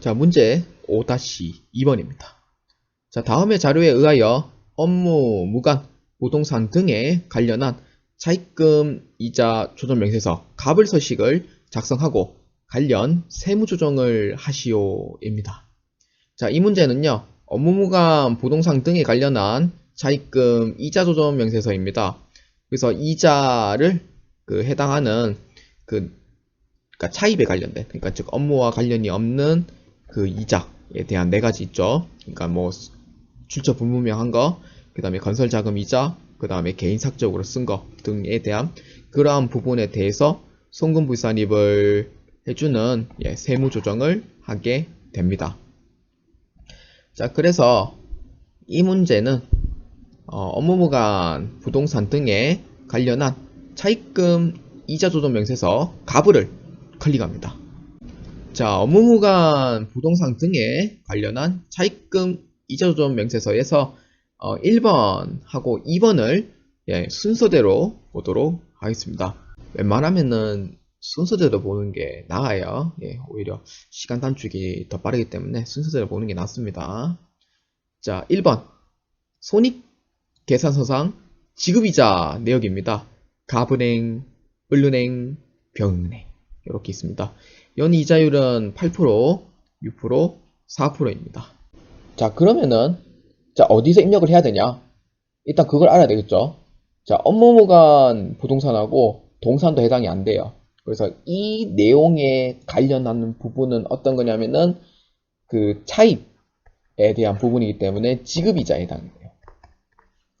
자, 문제 5-2번입니다. 자, 다음의 자료에 의하여 업무, 무관, 부동산 등에 관련한 차입금, 이자, 조정 명세서, 갑을 서식을 작성하고 관련 세무 조정을 하시오입니다. 자, 이 문제는요. 업무 무관, 부동산 등에 관련한 차입금, 이자 조정 명세서입니다. 그래서 이자를 그 해당하는 그 그러니까 차입에 관련된 그러니까 즉 업무와 관련이 없는 그 이자에 대한 네 가지 있죠. 그러니까 뭐 출처 불분명한 거, 그 다음에 건설 자금 이자, 그 다음에 개인 삭적으로 쓴 거 등에 대한 그러한 부분에 대해서 송금 불산입을 해주는 예, 세무 조정을 하게 됩니다. 자, 그래서 이 문제는 어, 업무무관 부동산 등에 관련한 차입금 이자 조정 명세서 가부를 클릭합니다. 자, 업무무관 부동산 등에 관련한 차입금 이자 조정 명세서에서 어, 1번하고 2번을 예, 순서대로 보도록 하겠습니다. 웬만하면은 순서대로 보는 게 나아요. 예, 오히려 시간 단축이 더 빠르기 때문에 순서대로 보는 게 낫습니다. 자, 1번. 손익 계산서상 지급이자 내역입니다. 가분행, 을은행, 병은행. 이렇게 있습니다. 연 이자율은 8%, 6%, 4%입니다. 자, 그러면은, 자, 어디서 입력을 해야 되냐? 일단 그걸 알아야 되겠죠? 자, 업무무관 부동산하고 동산도 해당이 안 돼요. 그래서 이 내용에 관련하는 부분은 어떤 거냐면은, 그 차입에 대한 부분이기 때문에 지급이자에 해당이 돼요.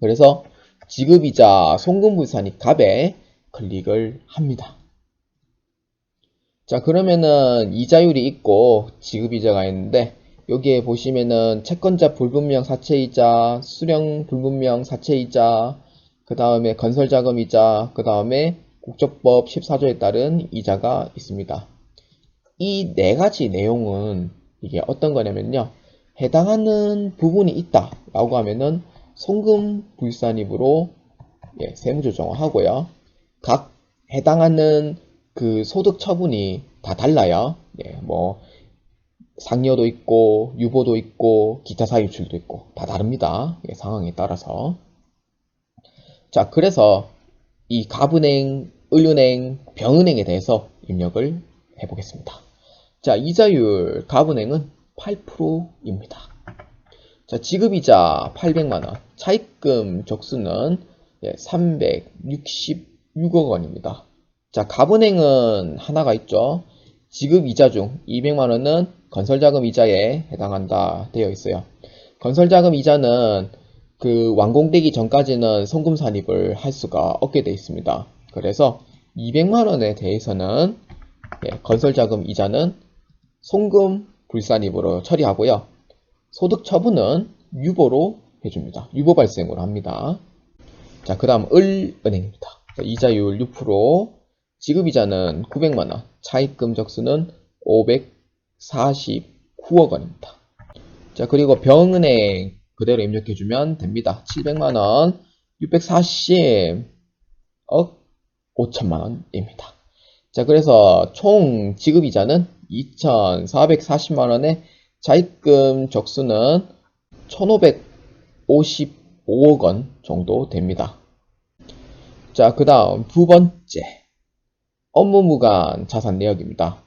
그래서 지급이자 송금불산이 갑에 클릭을 합니다. 자, 그러면은 이자율이 있고 지급이자가 있는데 여기에 보시면은 채권자 불분명 사채이자, 수령 불분명 사채이자, 그 다음에 건설자금이자, 그 다음에 국적법 14조에 따른 이자가 있습니다. 이 네 가지 내용은 이게 어떤 거냐면요. 해당하는 부분이 있다 라고 하면은 송금 불산입으로 예, 세무조정을 하고요. 각 해당하는 그 소득 처분이 다 달라요. 예, 뭐 상여도 있고 유보도 있고 기타 사유출도 있고 다 다릅니다. 예, 상황에 따라서. 자, 그래서 이 가분행, 을은행, 병은행에 대해서 입력을 해보겠습니다. 자, 이자율 가분행은 8%입니다. 자, 지급이자 800만원, 차입금 적수는 366억 원입니다. 자, 가분행은 하나가 있죠. 지급 이자 중 200만원은 건설자금 이자에 해당한다 되어 있어요. 건설자금 이자는 그 완공되기 전까지는 송금 산입을 할 수가 없게 되어 있습니다. 그래서 200만원에 대해서는 예, 건설자금 이자는 송금 불산입으로 처리하고요. 소득 처분은 유보로 해줍니다. 유보 발생으로 합니다. 자, 그 다음 을은행입니다. 이자율 6%, 지급이자는 900만원, 차입금 적수는 549억 원입니다. 자, 그리고 병은행 그대로 입력해주면 됩니다. 700만원, 640억 5천만원입니다. 자, 그래서 총 지급이자는 2,440만원에 차입금 적수는 1,555억 원 정도 됩니다. 자, 그 다음 두 번째. 업무무관 자산 내역입니다.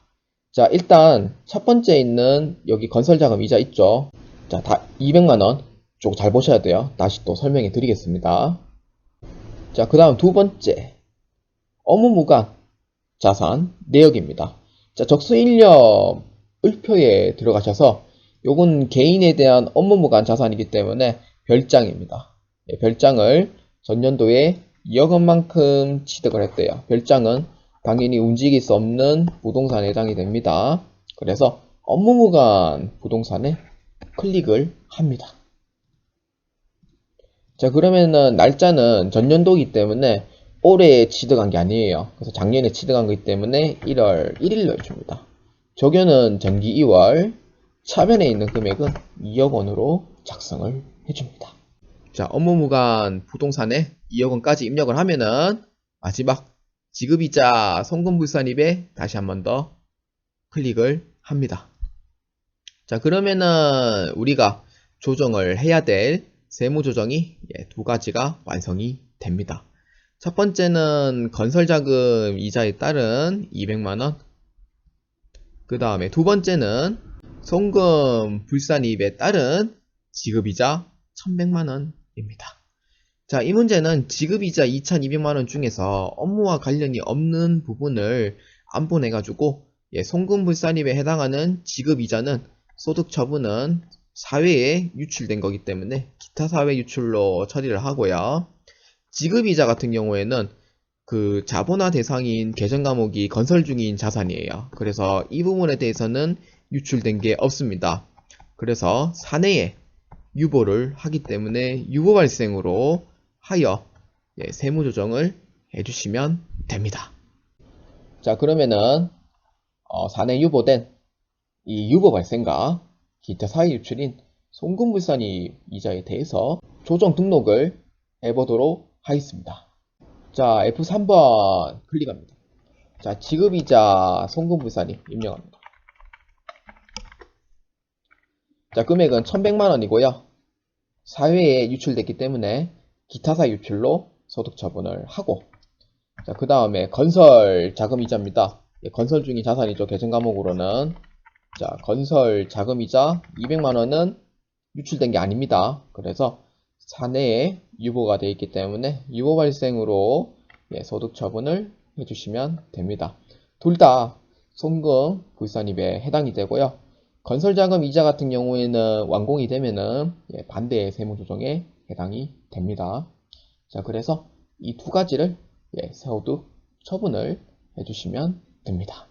자, 일단 첫 번째 있는 여기 건설자금 이자 있죠. 자, 다 200만원 쪽 잘 보셔야 돼요. 다시 또 설명해 드리겠습니다. 자, 그 다음 두 번째. 업무무관 자산 내역입니다. 자, 적수인력 을표에 들어가셔서 요건 개인에 대한 업무무관 자산이기 때문에 별장입니다. 예, 별장을 전년도에 2억 원만큼 취득을 했대요. 별장은 당연히 움직일 수 없는 부동산에 해당이 됩니다. 그래서 업무무관 부동산에 클릭을 합니다. 자 그러면은 날짜는 전년도이기 때문에 올해 취득한 게 아니에요. 그래서 작년에 취득한 거기 때문에 1월 1일로 해줍니다. 적용은 전기 2월, 차변에 있는 금액은 2억 원으로 작성을 해줍니다. 자, 업무무관 부동산에 2억 원까지 입력을 하면은 마지막 지급이자 송금불산입에 다시 한 번 더 클릭을 합니다. 자, 그러면은 우리가 조정을 해야 될 세무 조정이 예, 두 가지가 완성이 됩니다. 첫 번째는 건설자금 이자에 따른 200만원. 그 다음에 두 번째는 송금 불산입에 따른 지급이자 1100만원입니다. 자, 이 문제는 지급이자 2200만원 중에서 업무와 관련이 없는 부분을 안 보내가지고 예, 송금 불산입에 해당하는 지급이자는 소득 처분은 사회에 유출된 거기 때문에 기타 사회 유출로 처리를 하고요. 지급이자 같은 경우에는 그 자본화 대상인 계정 과목이 건설 중인 자산이에요. 그래서 이 부분에 대해서는 유출된 게 없습니다. 그래서 사내에 유보를 하기 때문에 유보 발생으로 하여 예, 세무 조정을 해주시면 됩니다. 자 그러면은 어, 사내 유보된 이 유보 발생과 기타 사회 유출인 송금불산이 이자에 대해서 조정 등록을 해보도록 하겠습니다. 자, F3번 클릭합니다. 자, 지급이자 송금불산이 입력합니다. 자, 금액은 1100만원이고요. 사회에 유출됐기 때문에 기타사 유출로 소득 처분을 하고 자, 그 다음에 건설 자금이자입니다. 예, 건설 중인 자산이죠. 계정 과목으로는 자, 건설 자금이자 200만원은 유출된 게 아닙니다. 그래서 사내에 유보가 되어 있기 때문에 유보 발생으로 예, 소득 처분을 해주시면 됩니다. 둘 다 송금 불산입에 해당이 되고요. 건설자금 이자 같은 경우에는 완공이 되면은 예, 반대의 세무조정에 해당이 됩니다. 자, 그래서 이 두 가지를 예, 세워두 처분을 해주시면 됩니다.